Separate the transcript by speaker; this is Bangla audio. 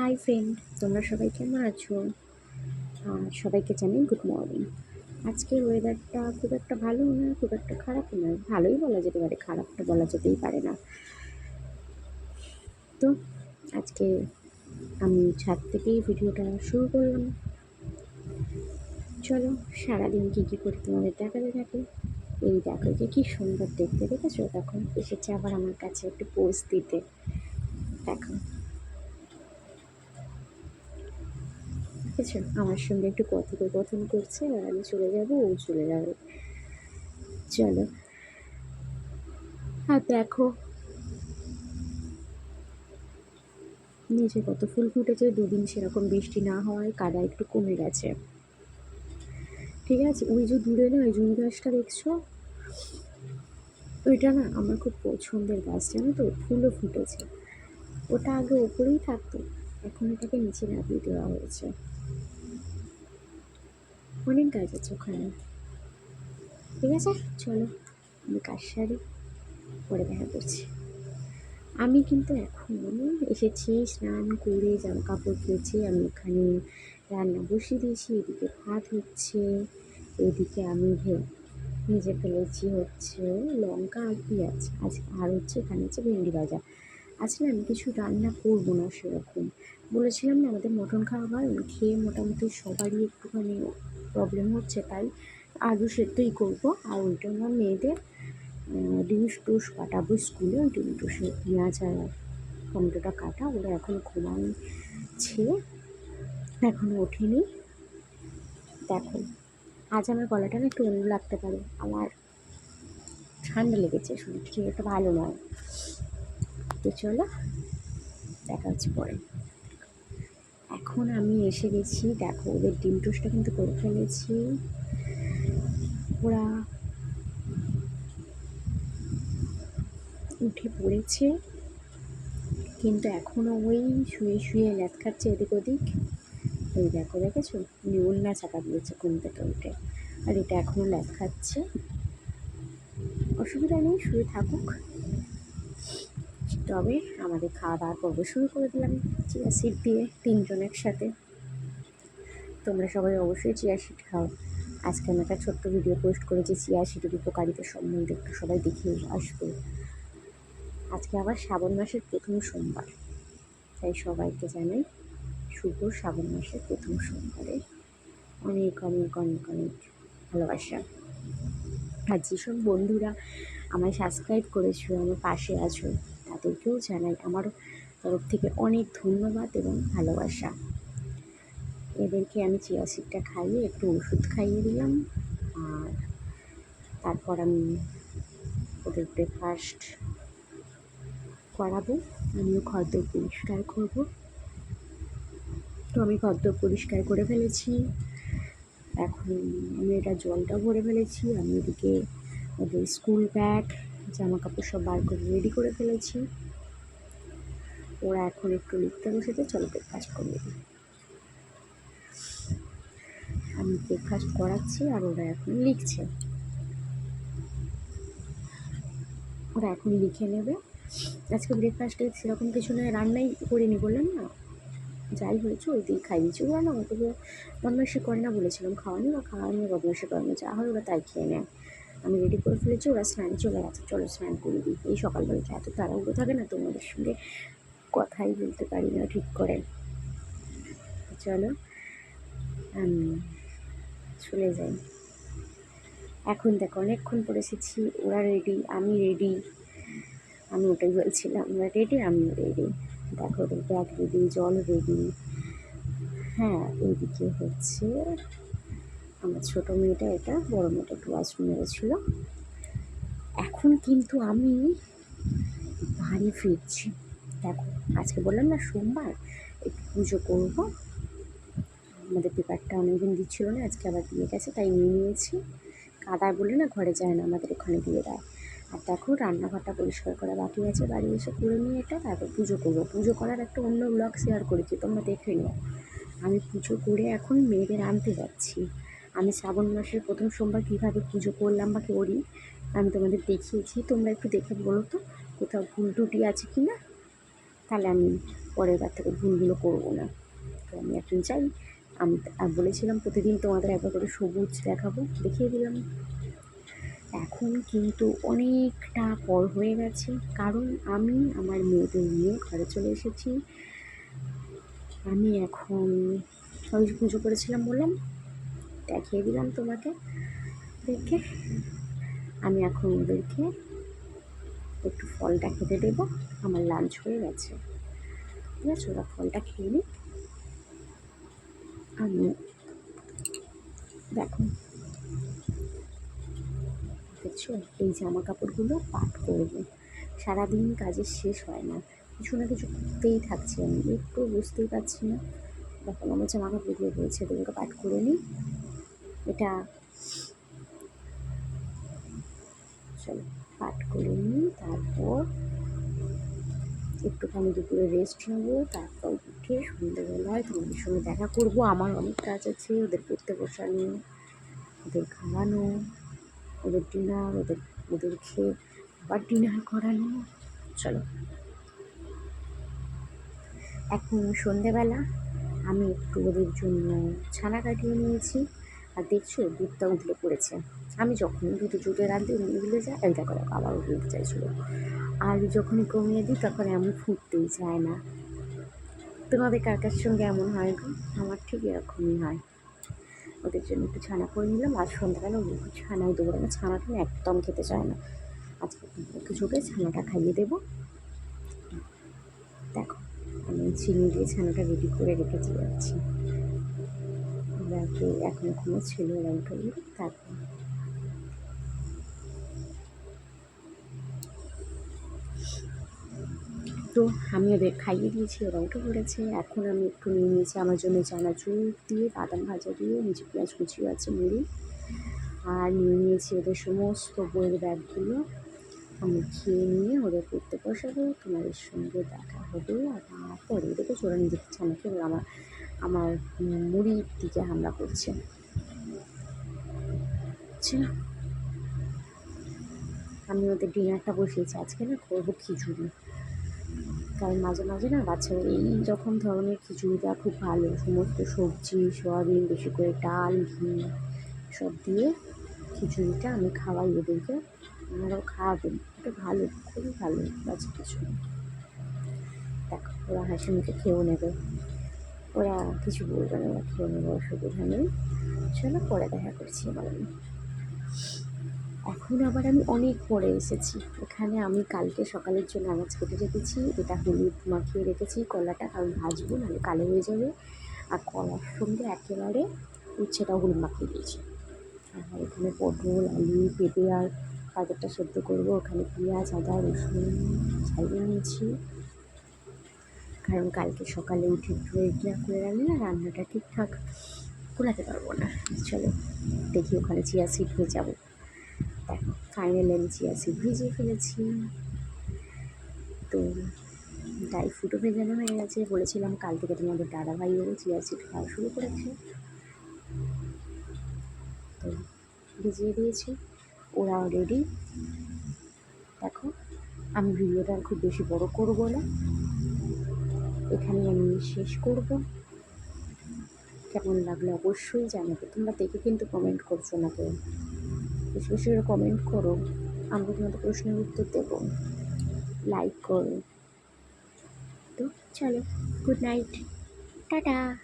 Speaker 1: হাই ফ্রেন্ড তোমরা সবাই কেমন আছো? সবাইকে জানাই গুড মর্নিং আজকের ওয়েদারটা খুব একটা ভালো নয় খুব একটা খারাপ নয় ভালোই বলা যেতে পারে, খারাপটা বলা যেতেই পারে না। তো, আজকে আমি ছাদ থেকেই ভিডিওটা শুরু করলাম। চলো, সারাদিন কী কী করি তোমাদের দেখাতে থাকি। এই দেখো যে কী সুন্দর দেখতে, দেখেছ? তখন এসেছে আবার আমার কাছে একটু পোজ দিতে। দেখো। দেখেছ আমার সঙ্গে একটু কথোপকথন করছে আর আমি চলে যাব, ও চলে যাবে। চলো। আর দেখো। নিচে কত ফুল ফুটেছে, দুদিন সেরকম বৃষ্টি না হওয়ায় কাদা একটু কমে গেছে। ঠিক আছে, ওই যে দূরে না, ওই জুন গাছটা দেখছ? ওইটা না আমার খুব পছন্দের গাছ, জানো তো? ফুলও ফুটেছে। ওটা আগে ওপরেই থাকতো, এখন এটাকে নিচে নামিয়ে দেওয়া হয়েছে। অনেক গাছ আছে ওখানে। ঠিক আছে? চলো, আমি কাজ সারি পরে দেখা করছি। আমি কিন্তু এখন এসেছি, স্নান করে জামা কাপড় কেচে আমি ওখানে রান্না বসিয়ে দিয়েছি, এদিকে ভাত হচ্ছে, এদিকে আমি ভেজে ফেলেছি হচ্ছে লঙ্কা আর পেঁয়াজ। আজ আর হচ্ছে এখানে হচ্ছে ভেন্ডি ভাজা। আজকে আমি কিছু রান্না করব না সেরকম। বলেছিলাম না আমাদের মটন খাওয়া হয় খেয়ে মোটামুটি সবারই একটুখানি প্রবলেম হচ্ছে, তাই আলু সেদ্ধই করব। আর ওইটা আমার মেয়েদের ডিম টুস কাটাবো স্কুলে, ওই ডিম টুসে পেঁয়াজ আর টমেটোটা কাটা। ওরা এখন ঘুমাচ্ছে এখনও ওঠেনি। দেখো, আজ আমার গলাটা না একটু অন্য লাগতে পারে। আমার ঠান্ডা লেগেছে শরীর একটা ভালো নয়। তো চলো, দেখা হচ্ছে পরে। এখন আমি এসে গেছি। দেখো, ওদের ডিম টোস্টটা কিন্তু করে ফেলেছি। ওরা উঠে পড়েছে। কিন্তু এখনও ওই শুয়ে শুয়ে ল্যাথ খাচ্ছে এদিক ওদিক। এই দেখো, দেখেছ? না চাপা দিয়েছে ঘুম থেকে উঠে। আর এটা এখনও ল্যাথ খাচ্ছে। অসুবিধা নেই, শুয়ে থাকুক। তবে আমাদের খাওয়া দাওয়ার পর্ব শুরু করে দিলাম চিয়া সিড দিয়ে তিনজন একসাথে। তোমরা সবাই অবশ্যই চিয়া সিড খাও। আজকে আমি একটা ছোট্ট ভিডিও পোস্ট করেছি, চিয়া সিডের উপকারিতা সম্বন্ধে একটু সবাই দেখে আসবে। আজকে আবার শ্রাবণ মাসের প্রথম সোমবার, তাই সবাইকে জানাই শুভ শ্রাবণ মাসের প্রথম সোমবারে অনেক অনেক অনেক অনেক ভালোবাসা। আর যেসব বন্ধুরা আমায় সাবস্ক্রাইব করেছ, আমার পাশে আছো তাদেরকেও জানাই আমার তরফ থেকে অনেক ধন্যবাদ এবং ভালোবাসা। এদেরকে আমি চিয়া সিডটা খাইয়ে একটু ওষুধ খাইয়ে দিলাম। আর তারপর আমি ওদের ব্রেকফাস্ট করাবো। আমিও খদ্দর পরিষ্কার করব। তো আমি খদ্দর পরিষ্কার করে ফেলেছি। এখন আমি এটা জলটা ভরে ফেলেছি। আমি এদিকে ওদের স্কুল ব্যাগ জামা কাপড় সব বার করে রেডি করে ফেলেছি। ওরা এখন একটু লিখতে বসেছে, চলো ব্রেকফাস্ট করিয়ে দিই আমি ব্রেকফাস্ট করাচ্ছি আর ওরা এখন লিখছে। ওরা এখন লিখে নেবে। আজকে ব্রেকফাস্টে সেরকম কিছু নয়, রান্নাই করিনি বললাম না। যাই হয়েছে ওই দিয়ে খাই দিয়েছি ওরা না অত বদমাসি করে না বলেছিলাম। খাওয়ানি বা খাওয়া নিয়ে বদমাসি করে না। যা হয় ওরা তাই খেয়ে নেয়। আমি রেডি করে ফেলেছি, ওরা স্নান চলে গেছে। চলো স্নান করে দিই। এই সকালবেলাটা এত তাড়াহুড়ো থাকে না, তোমাদের সঙ্গে কথাই বলতে পারি না, ঠিক করে। চলো আমি চলে যাই। এখন দেখো, অনেকক্ষণ পরে এসেছি, ওরা রেডি আমি রেডি আমি ওটাই বলছিলাম, ওরা রেডি আমি রেডি দেখো, ওদের ব্যাগ রেডি জল রেডি হ্যাঁ এইদিকে হচ্ছে আমার ছোটো মেয়েটা এটা, বড় মেয়েটা একটু ওয়াশরুমে গেছিল। এখন কিন্তু আমি বাড়ি ফিরছি। দেখো, আজকে বললাম না সোমবার, একটু পুজো করব। আমাদের পেপারটা অনেকদিন দিচ্ছিল না, আজকে আবার দিয়ে গেছে, তাই নিয়ে নিয়েছি। কাদায় বলে না ঘরে যায় না, আমাদের ওখানে দিয়ে দেয়। আর দেখো, রান্নাঘরটা পরিষ্কার করা বাকি আছে, বাড়ি এসে করে নিয়ে এটা, তারপর পুজো করব। পুজো করার একটা অন্য ব্লগ শেয়ার করেছি, তোমরা দেখে নিও। আমি পুজো করে এখন মেয়েদের আনতে যাচ্ছি। আমি শ্রাবণ মাসের প্রথম সোমবার কীভাবে পুজো করলাম বা করি আমি তোমাদের দেখিয়েছি। তোমরা একটু দেখে বলো তো, কোথাও ভুল টুটি আছে কি না? তাহলে আমি পরের বার থেকে ভুলগুলো করব না। তো আমি এখন চাই আমি বলেছিলাম প্রতিদিন তোমাদের একবার করে সবুজ দেখাবো, দেখিয়ে দিলাম। এখন কিন্তু অনেকটা পর হয়ে গেছে, কারণ আমি আমার মেয়েদের নিয়ে ঘরে চলে এসেছি। আমি এখন ওই পুজো করেছিলাম বললাম দেখিয়ে দিলাম তোমাকে। দেখে আমি এখন ওদেরকে একটু ফলটা খেতে দেবো। আমার লাঞ্চ হয়ে গেছে। ঠিক আছে, ওরা ফলটা খেয়ে নিক। আমি দেখো। দেখছ? এই জামা কাপড়গুলো পাট করব। সারাদিন কাজের শেষ হয় না। কিছু না কিছু করতেই থাকছি আমি। একটু বুঝতেই পারছি না। দেখো, আমার জামা কাপড়গুলো রয়েছে এগুলোকে পাট করে নিই। এটা চলো পাট করে নিই, তারপর একটুখানি দুপুরে রেস্ট নেব, তারপর উঠে সন্ধ্যেবেলায় তোমাদের সঙ্গে দেখা করব। আমার অনেক কাজ আছে, ওদের পড়তে বসানো, ওদের খাওয়ানো, ওদের ডিনার ওদের ওদের খেয়ে আবার ডিনার করানো। চলো। এখন সন্ধেবেলা আমি একটু ওদের জন্য ছানা কাটিয়ে নিয়েছি। আর দেখছ, দুধটা উঠলে পড়েছে। আমি যখনই দুধে জুটে রাখতে উঠলে যায় দেখো দেখো, আবার উঠতে চাইছিলো। আর যখনই কমিয়ে দিই, তখন এমন ফুটতেই চায় না। তোমাদের কার কার সঙ্গে এমন হয় গো? আমার ঠিক এরকমই হয়। ওদের জন্য একটু ছানা করে নিলাম আর সন্ধ্যাবেলা ওদের ছানাই দেবো না ছানাটা একদম খেতে চায় না। আজকে একটু ঝুঁকে ছানাটা খাইয়ে দেবো। দেখো, আমি চিনি দিয়ে ছানাটা রেডি করে রেখেছি যাচ্ছি। ওরাকে এখন কোনো ছিল উঠে তারপর। তো আমি ওদের খাইয়ে দিয়েছি, ওরা উঠে পড়েছে। এখন আমি একটু নিয়ে নিয়েছি আমার জন্য চানাচুর দিয়ে, বাদাম ভাজা দিয়ে নিচে পেঁয়াজ কুচিও আছে মুড়ি। আর নিয়ে নিয়েছি ওদের সমস্ত বইয়ের ব্যাগগুলো। আমি খেয়ে নিয়ে ওদের পড়তে বসাবো, তোমাদের সঙ্গে দেখা হবে। আর তারপরে দেখে ওরা নিজের ছানাকে আমার আমার মুড়ির দিকে হামলা করছে। আচ্ছা আমি ওদের ডিনারটা বসিয়েছি। আজকে না করব খিচুড়ি। কারণ মাঝে মাঝে না বাচ্চাদের এই রকম ধরনের খিচুড়িটা খুব ভালো। সমস্ত সবজি, সয়াবিন, বেশি করে ডাল, ঘি, সব দিয়ে খিচুড়িটা আমি খাওয়াই ওদেরকে। আমারও খাওয়াবেন। এটা ভালো, খুবই ভালো। বাচ্চা কিছু দেখো, ওরা হাসি মুখে খেয়েও নেবে। ওরা কিছু বলবে না, ওরা খেয়ে নেবে অসুবিধা নেই চলো পরে দেখা করছি আমি। এখন আবার আমি অনেক পরে এসেছি। এখানে আমি কালকে সকালের জন্য আনাজ কেটে রেখেছি। এটা হলুদ মাখিয়ে রেখেছি, কলাটা কারণ ভাজবো, নাহলে কালো হয়ে যাবে। আর কলার সঙ্গে একেবারে উচ্ছেটা হলুদ মাখিয়ে দিয়েছি। আর এখানে পটল, আলু, পেঁপে আর গাজরটা সেদ্ধ করব। ওখানে পেঁয়াজ, আদা, রসুন ছাড়িয়ে নিয়েছি কারণ কালকে সকালে উঠে রেডি না করে রাখলে না, রান্নাটা ঠিকঠাক কুলাতে পারব না। চলো, দেখি ওখানে চিয়া সিট হয়ে যাব। দেখো ফাইনালি আমি চিয়া সিড ভিজিয়ে ফেলেছি। তো ড্রাই ফ্রুটও ভেজানো হয়ে গেছে। বলেছিলাম কাল থেকে তোমাদের দাদা ভাইও চিয়া সিড খাওয়া শুরু করেছে। তো ভিজিয়ে দিয়েছি, ওরা রেডি দেখো, আমি ভিডিওটা খুব বেশি বড় করব না। এখানে আমি শেষ করব। কেমন লাগল অবশ্যই জানাবে। তোমরা দেখে কিন্তু কমেন্ট করছ না কেউ। বেশি বেশি করে কমেন্ট করো। আমরা তোমাদের প্রশ্নের উত্তর দেবো। লাইক করো। তো চলো গুড নাইট টাটা।